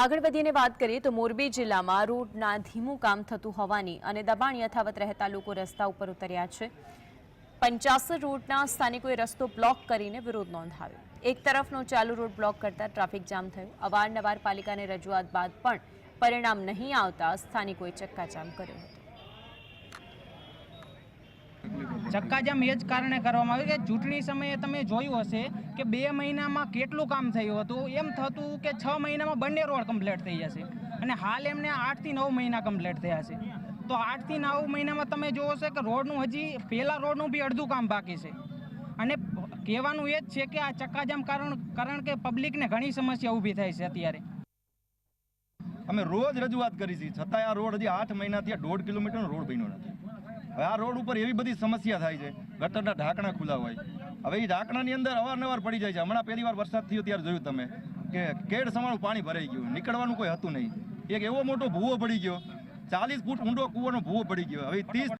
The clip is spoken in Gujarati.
આગળ વધીને વાત કરીએ તો મોરબી જિલ્લામાં રોડના ધીમું કામ થતું હોવાની અને દબાણ યથાવત રહેતા લોકો રસ્તા ઉપર ઉતર્યા છે. પંચાસર રોડના સ્થાનિકોએ રસ્તો બ્લોક કરીને વિરોધ નોંધાવ્યો એક તરફનો ચાલુ રોડ બ્લોક કરતા ટ્રાફિક જામ થયું. અવારનવાર પાલિકાને રજૂઆત બાદ પણ પરિણામ નહીં આવતા સ્થાનિકોએ ચક્કાજામ કર્યો હતો. ચક્કાજામ એ જ કારણે કરવામાં આવ્યું કે ચૂંટણી સમયે તમે જોયું હશે કે બે મહિનામાં કેટલું કામ થયું હતું. એમ થતું કે છ મહિનામાં બંને રોડ કમ્પ્લીટ થઈ જશે. અને હાલ એમને આઠથી નવ મહિના કમ્પ્લીટ થયા છે. તો આઠથી નવ મહિનામાં તમે જોવો છો કે રોડનું હજી પહેલાં રોડનું બી અડધું કામ બાકી છે. અને કહેવાનું એ જ છે કે આ ચક્કાજામ કારણ કારણ કે પબ્લિકને ઘણી સમસ્યા ઊભી થાય છે અત્યારે. અમે રોજ રજૂઆત કરી છે. છતાંય આ રોડ હજી આઠ મહિનાથી આ દોઢ કિલોમીટરનો રોડ બન્યો નથી. હવે આ રોડ ઉપર એવી બધી સમસ્યા થાય છે, ગટરના ઢાંકણા ખુલ્લા હોય. હવે એ ઢાંકણાની અંદર અવારનવાર પડી જાય છે. હમણાં પહેલી વાર વરસાદ થયો ત્યારે જોયું તમે કે કેડ સમાણું પાણી ભરાઈ ગયું. નીકળવાનું કોઈ હતું નહીં. એક એવો મોટો ભૂવો પડી ગયો. ચાલીસ ફૂટ ઊંડો કૂવાનો ભૂવો પડી ગયો. હવે ત્રીસ